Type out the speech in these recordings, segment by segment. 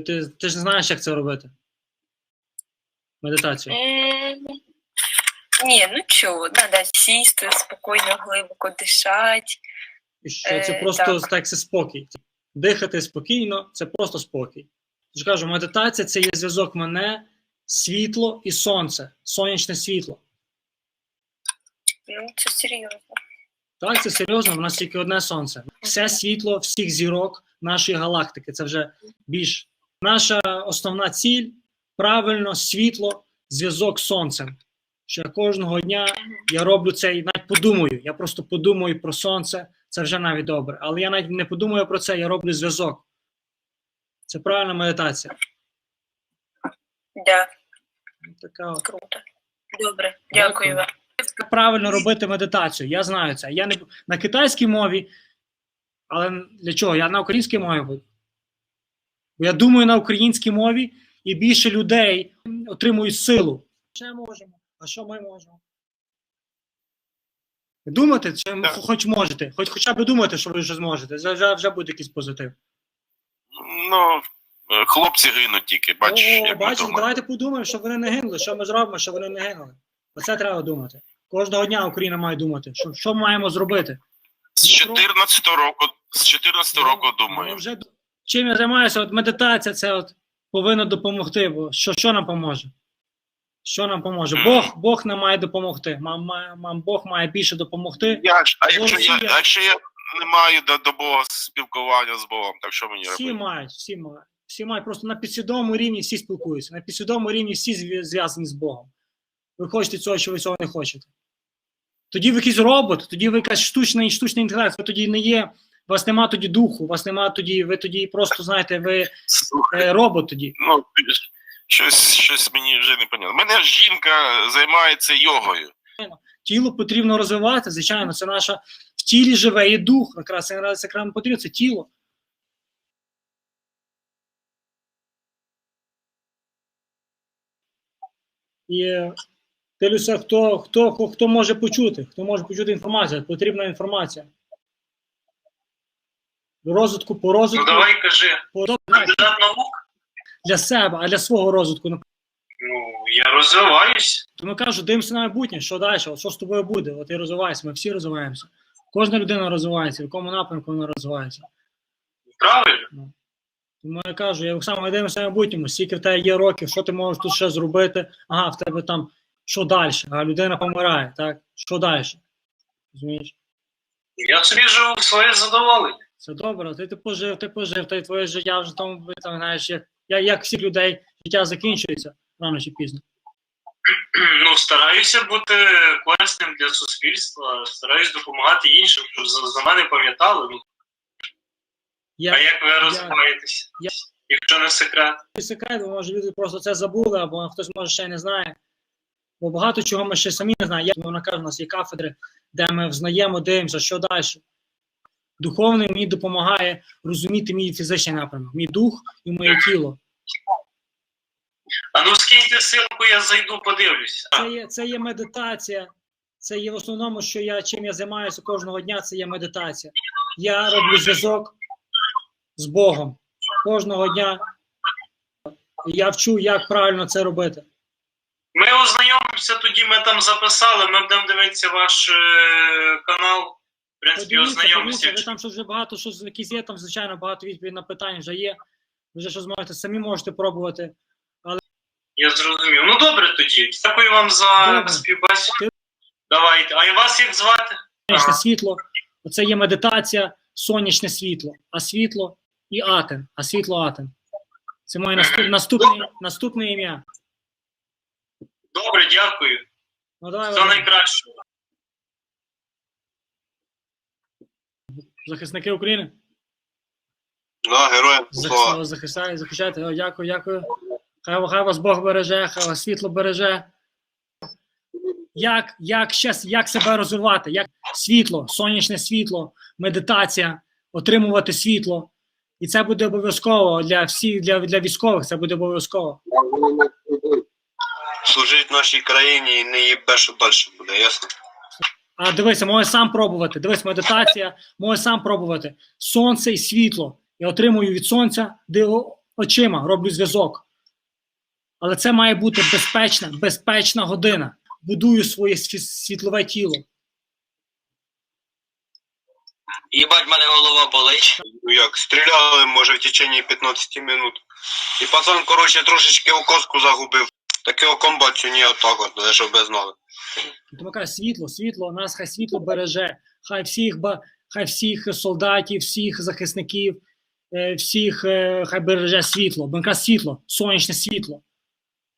Ти, ти ж не знаєш, як це робити. Медитацію. М, Ні, ну чого, треба сісти, спокійно, глибоко дишати. І що це Е, просто так. так, це спокій. Дихати спокійно, це просто спокій. Я ж кажу, медитація це є зв'язок мене, світло і сонце, сонячне світло. Ну, це серйозно. Так, це серйозно, у нас тільки одне сонце. Все світло всіх зірок нашої галактики. Це вже більш наша основна ціль правильно світло, зв'язок з сонцем. Що я кожного дня я роблю це і навіть подумаю. Я просто подумаю про сонце, це вже навіть добре. Але я навіть не подумаю про це, я роблю зв'язок. Це правильна медитація. Да, Така от. круто. Добре, дякую вам. Правильно робити медитацію. Я знаю це. Я не на китайській мові, але для чого? Я на українській мові буду. Бо Я думаю на українській мові, і більше людей отримують силу. Ще можемо. А що ми можемо? Думати, чи Так. хоч можете, хоч хоча б думати, що ви вже зможете. Вже, вже, вже буде якийсь позитив. Ну, хлопці гинуть тільки, бачиш, О, як бачиш, думаємо. давайте подумаємо, щоб вони не гинули. Що ми зробимо, щоб вони не гинули. Оце треба думати. Кожного дня Україна має думати, що, що маємо зробити. З 14 року, з 14 року Ну, думаю. вже чим я займаюся? От медитація це от повинно допомогти. Бо що, що нам поможе? Що нам поможе? Бог, Бог нам має допомогти. Мам, мам, Бог має більше допомогти. Я, а якщо я, я- якщо я не маю до, до Бога спілкування з Богом, так що мені Всі робити? мають, всі мають. Всі мають. Просто на підсвідомому рівні всі спілкуються. На підсвідомому рівні всі зв'язані з Богом. Ви хочете цього, чи ви цього не хочете. Тоді ви якийсь робот, тоді ви якась штучний, штучний інтелект, ви тоді не є. У вас нема тоді духу, у вас нема тоді, ви тоді просто знаєте, ви Слухай, е, робот тоді. ну, щось, щось мені вже не понятно. Мене жінка займається йогою. тіло потрібно розвивати, звичайно, це наша в тілі живе і дух. Якраз це якраз потрібно, це тіло. І е, дивлюся, хто, хто, хто, хто може почути, хто може почути інформацію, потрібна інформація. Розвитку по розвитку. Ну давай кажи, по, кандидат наук? для себе, а для свого розвитку. Ну, я розвиваюсь. Тому кажу, дивимося на майбутнє, що далі, от що з тобою буде, от і розвиваєшся, ми всі розвиваємося. Кожна людина розвивається, в якому напрямку вона розвивається. Правильно? Тому я кажу, я саме дивимося на майбутньому, скільки в тебе є років, що ти можеш тут ще зробити, ага, в тебе там що далі, а людина помирає, так? Що далі? Розумієш? Я собі живу в своє задоволення. Це добре, ти, ти пожив, ти пожив, та й твоє життя вже там, ви там знаєш, як, як, як всіх людей життя закінчується рано чи пізно. Ну, стараюся бути корисним для суспільства, стараюсь допомагати іншим, щоб за, за мене пам'ятали. Ну, Я, а як ви розвиваєтесь? я- Якщо не секрет. секрет, бо може люди просто це забули, або хтось може ще не знає. Бо багато чого ми ще самі не знаємо. Як вона каже, у нас є кафедри, де ми взнаємо, дивимося, що далі. Духовний мені допомагає розуміти мій фізичний напрямок, мій дух і моє тіло. А ну скиньте ссылку, я зайду, подивлюся. Це є, це є медитація. Це є в основному, що я чим я займаюся кожного дня, це є медитація. Я роблю зв'язок з Богом кожного дня. Я вчу, як правильно це робити. Ми ознайомимося тоді, ми там записали, ми будемо дивитися ваш е, канал. В принципі, подивіться, ви там щось вже багато, що якісь є, там, звичайно, багато відповідей на питання вже є. Ви вже що зможете, самі можете пробувати. Я зрозумів. Ну добре тоді. Дякую вам за співбесіду. Давайте. А і вас як звати? Сонячне світло, оце є медитація, сонячне світло, а світло і атом, а світло атом. Це моє наступ, наступне, наступне ім'я. Добре, дякую. Ну, давай, Все найкраще. Захисники України. Да, героям Захисти- Захищайте, захищайте. О, дякую, дякую. Хай, хай вас Бог береже, хай вас світло береже. Як, як, ще, як себе розвивати? Як світло, сонячне світло, медитація, отримувати світло. І це буде обов'язково для всіх, для, для військових, це буде обов'язково. служить нашій країні і не їбе, що далі буде, ясно? А дивися, можу сам пробувати. Дивись, медитація, можу сам пробувати. Сонце і світло. Я отримую від сонця, де очима, роблю зв'язок. Але це має бути безпечна, безпечна година. Будую своє світлове тіло. Їбать, мене голова болить. Ну як, стріляли, може, в течение 15 минут. І пацан, коротше, трошечки укоску загубив. Такого комбат сьогодні отак от, де щоб ви знали. Тому каже, світло, світло, нас хай світло береже, хай всіх, ба- хай всіх солдатів, всіх захисників, е, всіх е, хай береже світло. Бо якраз світло, сонячне світло.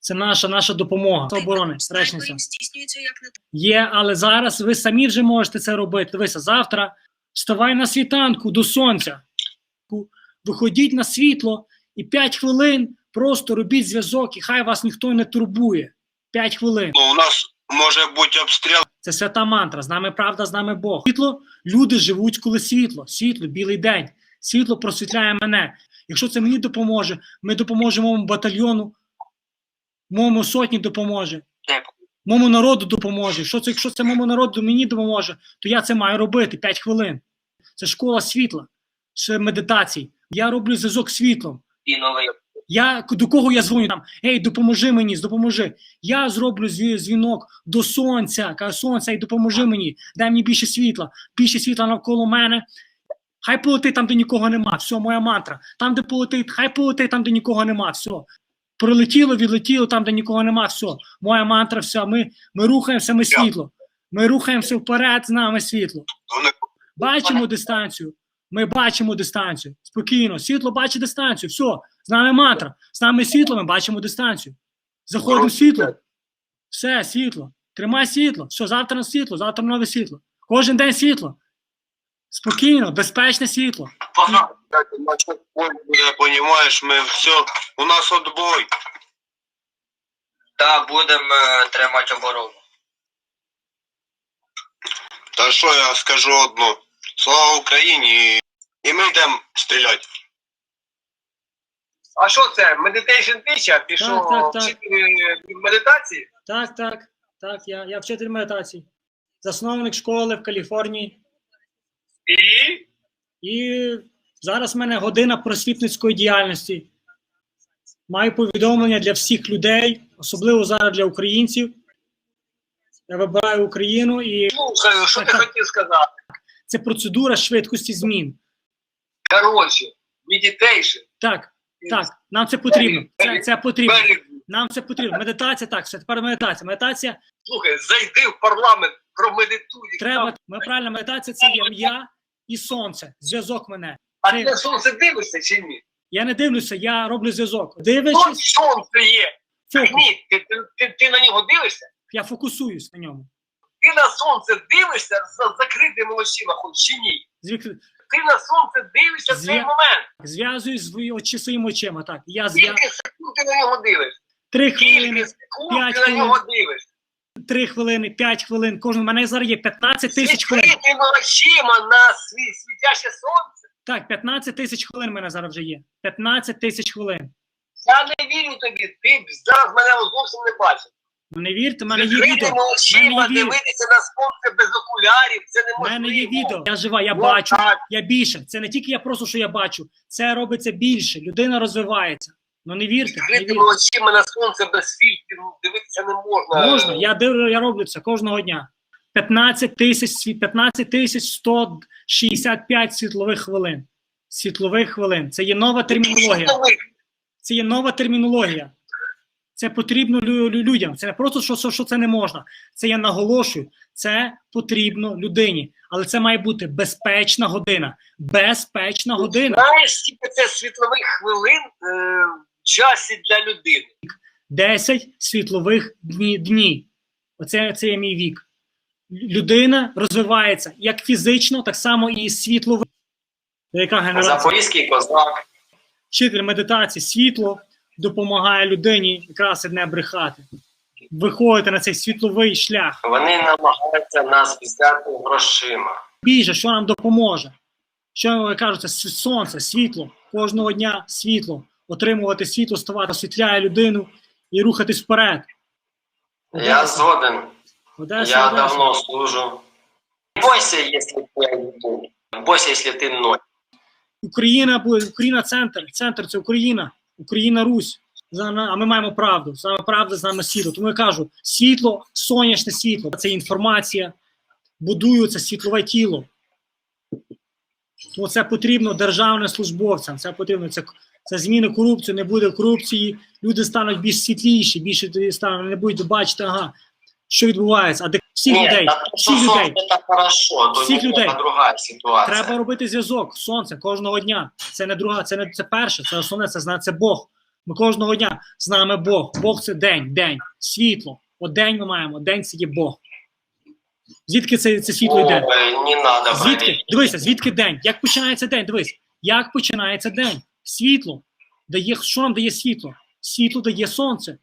Це наша, наша допомога. Це оборони, речниця. здійснюється як на Є, але зараз ви самі вже можете це робити. Дивися, завтра вставай на світанку до сонця. Виходіть на світло і 5 хвилин просто робіть зв'язок, і хай вас ніхто не турбує. 5 хвилин. Ну, у нас може бути обстріл. Це свята мантра. З нами правда, з нами Бог. Світло, люди живуть, коли світло. Світло, білий день. Світло просвітляє мене. Якщо це мені допоможе, ми допоможемо моєму батальйону, моєму сотні допоможе, моєму народу допоможе. Якщо це, якщо це моєму народу мені допоможе, то я це маю робити 5 хвилин. Це школа світла, це медитацій. Я роблю зв'язок світлом. І новий. Я до кого я дзвоню там? Ей, допоможи мені, допоможи. Я зроблю дзвінок до сонця. Кажу, сонця, і допоможи мені. Дай мені більше світла, більше світла навколо мене. Хай полетить там, де нікого нема. Все, моя мантра. Там, де полетить, хай полетить там, де нікого нема. Все. Прилетіло, відлетіло там, де нікого нема. Все. Моя мантра, все. Ми, ми рухаємося, ми світло. Ми рухаємося вперед, з нами світло. Бачимо дистанцію. Ми бачимо дистанцію. Спокійно. Світло бачить дистанцію. Все. З нами мантра. З нами світло, ми бачимо дистанцію. Заходимо в світло. Все, світло. Тримай світло. Все, завтра на світло, завтра нове світло. Кожен день світло. Спокійно, безпечне світло. Погнали. понімаєш, ми все, у нас отбой. Та будемо е, тримати оборону. Та що я скажу одну? Слава Україні! І ми йдемо стріляти. А що це? Meditation teacher? Ти що, так, так. вчитель е, медитації? Так, так, так. Я, я вчитель медитації. Засновник школи в Каліфорнії. І? І зараз в мене година просвітницької діяльності. Маю повідомлення для всіх людей, особливо зараз для українців. Я вибираю Україну і Слухаю, що ти хотів сказати? це процедура швидкості змін. Коротше, meditation. Так, так, нам це потрібно. Це, це потрібно. Нам це потрібно. Медитація, так, все, тепер медитація. Медитація Слухай, зайди в парламент, промедитуй. треба. Ми правильно, медитація це є я і сонце. Зв'язок мене. А ти на сонце дивишся чи ні? Я не дивлюся, я роблю зв'язок. Дивлячись, сонце є. Ні, ти, ти, ти, ти на нього дивишся? Я фокусуюсь на ньому. Ти на сонце дивишся з закритими очима, хоч чи ні? Звік- Ти на сонце дивишся в цей момент. Зв'язую свої очі своїми очима. Так, я зв'я... Скільки секунд ти на нього дивишся? три Скільки хвилини, секунд п'ять ти на нього дивишся? три хвилини, п'ять хвилин. Кожен у мене зараз є 15 тисяч хвилин. відкритими очима на сві, світяще сонце. Так, 15 тисяч хвилин в мене зараз вже є. 15 тисяч хвилин. Я не вірю тобі, ти б зараз мене зовсім не бачиш. Ну не вірте, в мене є відео. відкритими очима мене є відео. дивитися на сонце без окулярів, це У неможливо. мене є відео. Я жива, я Ну, бачу. так. Я більше. Це не тільки я просто, що я бачу. Це робиться більше. Людина розвивається. Ну не вірте, не відкритими очима на сонце без фільтрів дивитися не можна. Можна, я дивлю, я роблю це кожного дня. 15 тисяч світ, 15 тисяч 165 світлових хвилин. Світлових хвилин. Це є нова термінологія. Це є нова термінологія. Це потрібно лю- лю- людям. Це не просто що, що, що це не можна. Це я наголошую. Це потрібно людині. Але це має бути безпечна година. Безпечна година. Знаєш, скільки це світлових хвилин е, в часі для людини? 10 світлових дні. дні. Оце це є мій вік. Людина розвивається як фізично, так само і світлово. Яка генерація? Запорізький козак. Вчитель медитації, світло допомагає людині якраз і не брехати. Виходити на цей світловий шлях. Вони намагаються нас взяти грошима. Біже, що нам допоможе. Що кажуть, сонце, світло, кожного дня світло, отримувати світло, ставати освітляє людину і рухатись вперед. Я згоден. Одеса, Я Одеса. давно служу. Бойся, ты один. Бойся, если ты ноль. Україна буде Україна центр. Центр це Україна. Україна Русь. А ми маємо правду. Саме правда з нами світло. Тому я кажу: світло, сонячне світло це інформація, будується світлове тіло. Тому це потрібно державним службовцям. Це потрібно. Це, це зміни корупцію, не буде корупції, люди стануть більш світліші, більше стануть, не будуть бачити, ага, що відбувається. А де всіх Ні, людей, то, всіх людей. сонце так хорошо, то Всіх людей. друга ситуація. Треба робити зв'язок з сонцем кожного дня. Це не друга, це не це перше, це основне, це зна- це Бог. Ми кожного дня з нами Бог. Бог це день, день, світло. От день ми маємо, день це є Бог. Звідки це, це світло йде? Не надо Звідки? Дивися, звідки день? Як починається день? Дивись, як починається день? Світло. Дає, що нам дає світло? Світло дає сонце.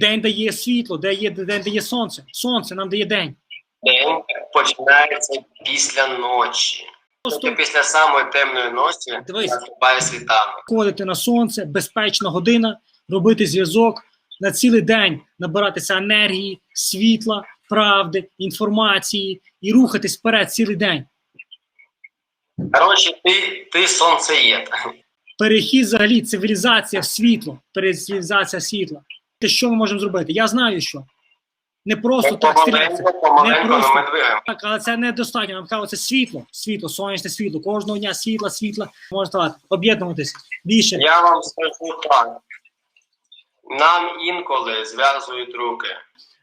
День дає світло, дає, день дає сонце. Сонце нам дає день. День починається після ночі. Просто після самої темної ночі наступає світанок. ходити на сонце, безпечна година, робити зв'язок на цілий день, набиратися енергії, світла, правди, інформації і рухатись вперед цілий день. Коротше, ти, ти сонцеєд. Перехід взагалі, цивілізація в світло, цивілізація світла. Те, що ми можемо зробити? Я знаю, що не просто так. Помаленьку, помаленьку, просто. Так, але це недостатньо. Нам кажуть, це світло, світло, сонячне світло. Кожного дня світла, світла можна ставати, об'єднуватися більше. Я вам скажу так. Нам інколи зв'язують руки.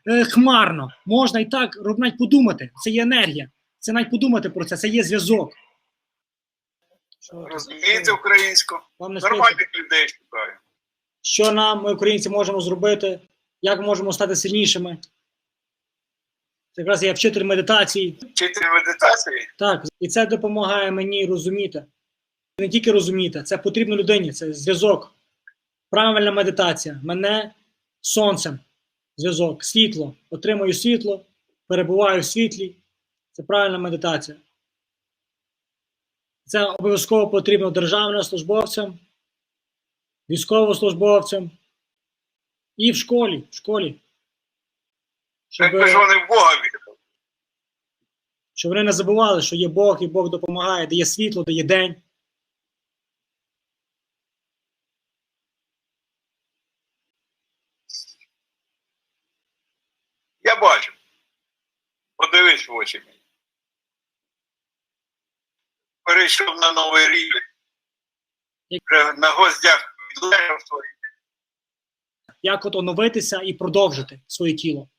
е, хмарно. Можна і так роб- навіть подумати. Це є енергія. Це навіть подумати про це. Це є зв'язок. Розумієте українську? Не? Нормальних людей шукаю. Що нам, ми, українці, можемо зробити? Як можемо стати сильнішими? Це якраз я вчитель медитації. Вчитель медитації. Так, і це допомагає мені розуміти. Не тільки розуміти, це потрібно людині, це зв'язок. Правильна медитація. Мене сонцем. Зв'язок, світло. Отримую світло, перебуваю в світлі. Це правильна медитація. Це обов'язково потрібно державним службовцям, військовослужбовцям і в школі. В школі. Щоб, Якби ж вони в Бога вірили. щоб вони не забували, що є Бог, і Бог допомагає, дає світло, дає день. Я бачу. Подивись в очі мені. Перейшов на новий рівень. На гостях. Як от оновитися і продовжити своє тіло.